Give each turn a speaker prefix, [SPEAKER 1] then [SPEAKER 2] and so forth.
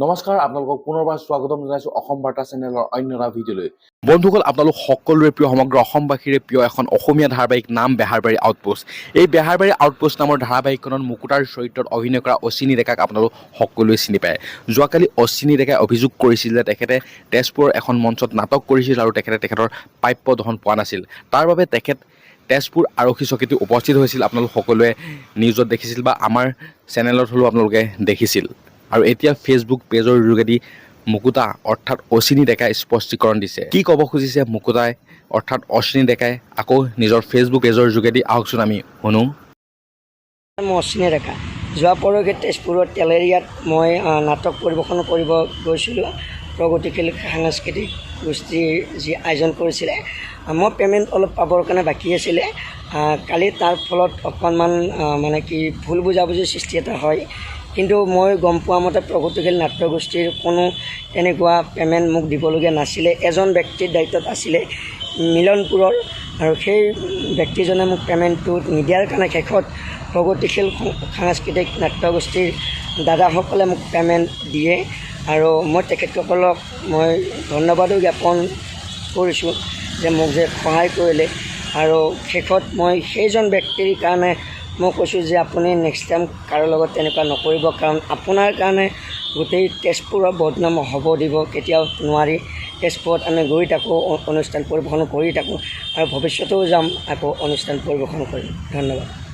[SPEAKER 1] নমস্কাৰ, আপোনালোকক পুনৰবাৰ স্বাগতম জনাইছোঁ অসম বাৰ্তা চেনেলৰ অন্য এটা ভিডিঅ'লৈ। বন্ধুসকল, আপোনালোক সকলোৰে প্ৰিয়, সমগ্ৰ অসমবাসীৰে প্ৰিয় এখন অসমীয়া ধাৰাবাহিক নাম বেহাৰবাৰী আউটপোষ্ট। এই বেহাৰবাৰী আউটপোষ্ট নামৰ ধাৰাবাহিকখনত মুকুতাৰ চৰিত্ৰত অভিনয় কৰা অশ্বিনী ডেকাক আপোনালোক সকলোৱে চিনি পায়। যোৱাকালি অশ্বিনী ডেকাই অভিযোগ কৰিছিল যে তেখেতে তেজপুৰৰ এখন মঞ্চত নাটক কৰিছিল আৰু তেখেতে তেখেতৰ প্ৰাপ্য ধন পোৱা নাছিল। তাৰ বাবে তেখেত তেজপুৰ আৰক্ষী চকীত উপস্থিত হৈছিল। আপোনালোক সকলোৱে নিউজত দেখিছিল বা আমাৰ চেনেলত হ'লেও আপোনালোকে দেখিছিল। আৰু এতিয়া ফেচবুক পেজৰ যোগেদি মুকুতা, অৰ্থাৎ অশ্বিনী ডেকাই স্পষ্টীকৰণ দিছে। কি ক'ব খুজিছে মুকুতাই? অৰ্থাৎ অশ্বিনী ডেকাই আকৌ নিজৰ ফেচবুক পেজৰ যোগেদি আহকচোন আমি। শুনো।
[SPEAKER 2] মই অশ্বিনী ডেকা। যোৱা পৰহি তেজপুৰত তেলেৰিয়াত মই নাটক পৰিৱেশন কৰিব গৈছিলোঁ। প্ৰগতিশীল সাংস্কৃতিক গোষ্ঠীৰ যি আয়োজন কৰিছিলে। মই পে'মেণ্ট অলপ পাবৰ কাৰণে বাকী আছিলে। কালি তাৰ ফলত অকণমান মানে কি ভুল বুজাবুজিৰ সৃষ্টি এটা হয়। কিন্তু মই গম পোৱা মতে প্ৰগতিশীল নাট্যগোষ্ঠীৰ কোনো তেনেকুৱা পে'মেণ্ট মোক দিবলগীয়া নাছিলে। এজন ব্যক্তিৰ দায়িত্বত আছিলে মিলনপুৰৰ আৰু সেই ব্যক্তিজনে মোক পে'মেণ্টটো নিদিয়াৰ কাৰণে শেষত প্ৰগতিশীল সাংস্কৃতিক নাট্যগোষ্ঠীৰ দাদাসকলে মোক পে'মেণ্ট দিয়ে আৰু মই তেখেতসকলক মই ধন্যবাদো জ্ঞাপন কৰিছোঁ যে মোক যে সহায় কৰিলে। আৰু শেষত মই সেইজন ব্যক্তিৰ কাৰণে মই কৈছোঁ যে আপুনি নেক্সট টাইম কাৰো লগত তেনেকুৱা নকৰিব কাৰণ আপোনাৰ কাৰণে গোটেই তেজপুৰৰ বদনাম হ'ব দিব, কেতিয়াও নোৱাৰি। তেজপুৰত আমি গৈ থাকোঁ অনুষ্ঠান পৰিৱেশন কৰি থাকোঁ আৰু ভৱিষ্যতেও যাম আকৌ অনুষ্ঠান পৰিৱেশন কৰিম। ধন্যবাদ।